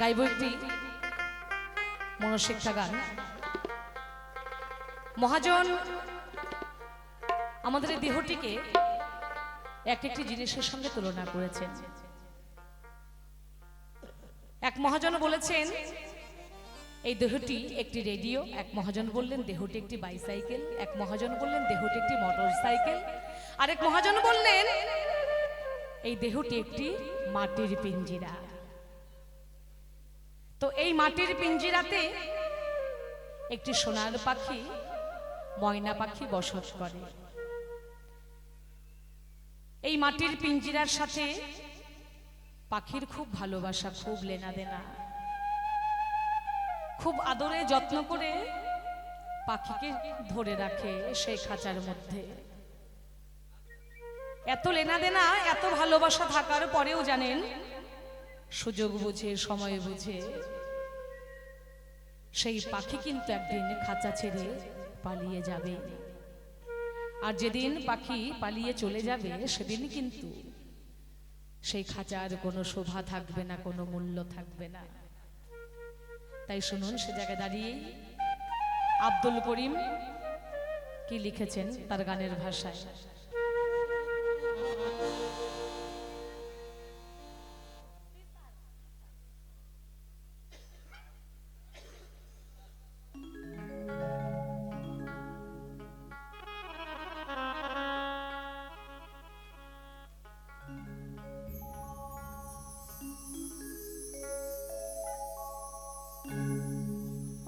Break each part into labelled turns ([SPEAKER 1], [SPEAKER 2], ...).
[SPEAKER 1] গাইব একটি মনশিক্ষা গান। মহাজন, আমাদের এই দেহটিকে এক একটি জিনিসের সঙ্গে তুলনা করেছেন। এক মহাজন বলেছেন, এই দেহটি একটি রেডিও, এক মহাজন বললেন দেহটি একটি বাইসাইকেল, এক মহাজন বললেন দেহটি একটি মোটর সাইকেল আরেক মহাজন বললেন, এই দেহটি একটি মাটির পিঞ্জিরা। তো এই মাটির পিঞ্জিরাতে একটি সোনার পাখি, ময়না পাখি বসত করে। এই মাটির পিঞ্জিরার সাথে পাখির খুব ভালোবাসা, খুব লেনা দেনা খুব আদরে যত্ন করে পাখিকে ধরে রাখে সেই খাঁচার মধ্যে। এত লেনা দেনা এত ভালোবাসা থাকার পরেও জানেন সুযোগ বুঝে, সময় বুঝে। সেই পাখি কিন্তু একদিন খাঁচা ছেড়ে পালিয়ে যাবে। আর যেদিন পাখি পালিয়ে চলে যাবে, সেদিন কিন্তু সেই খাঁচার কোনো শোভা থাকবে না, কোনো মূল্য থাকবে না। তাই শুনুন, সে জায়গায় দাঁড়িয়ে আব্দুল করিম কি লিখেছেন তার গানের ভাষায়?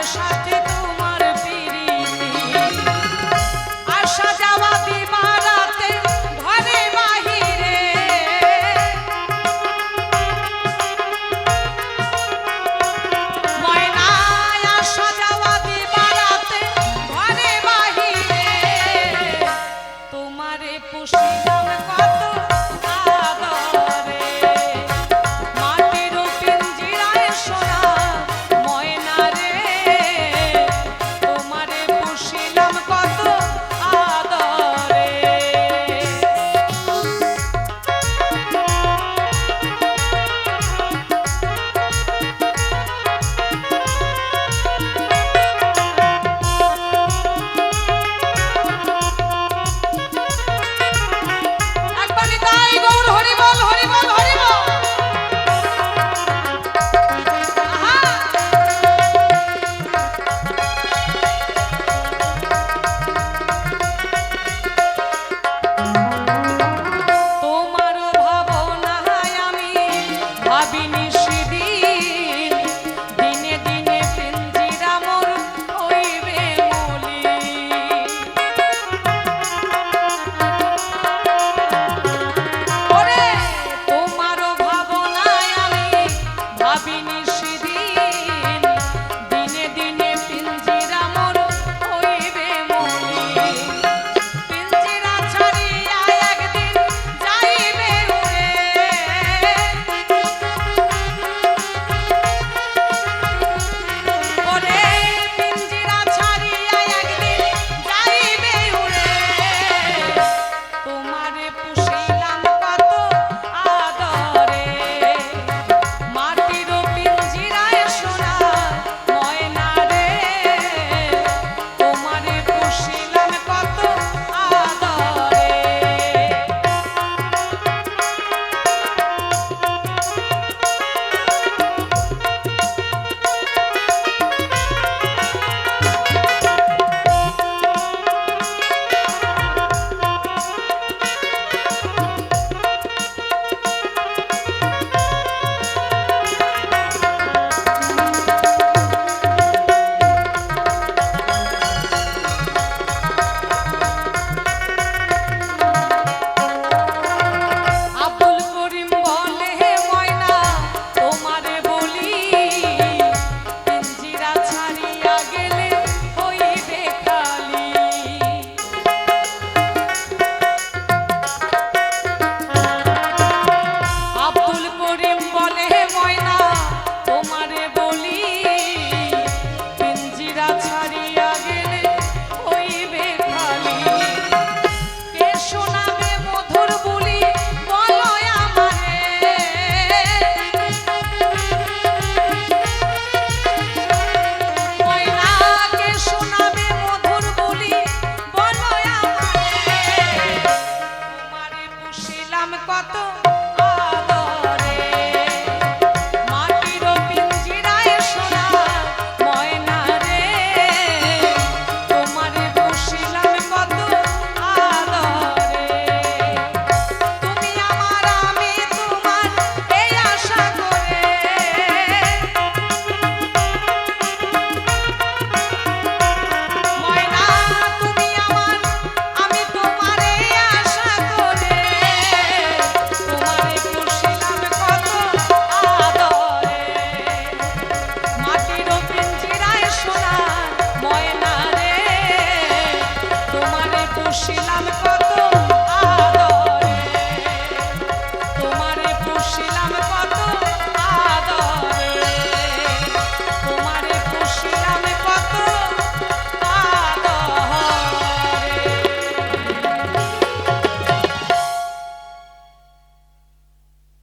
[SPEAKER 1] পিঞ্জিরার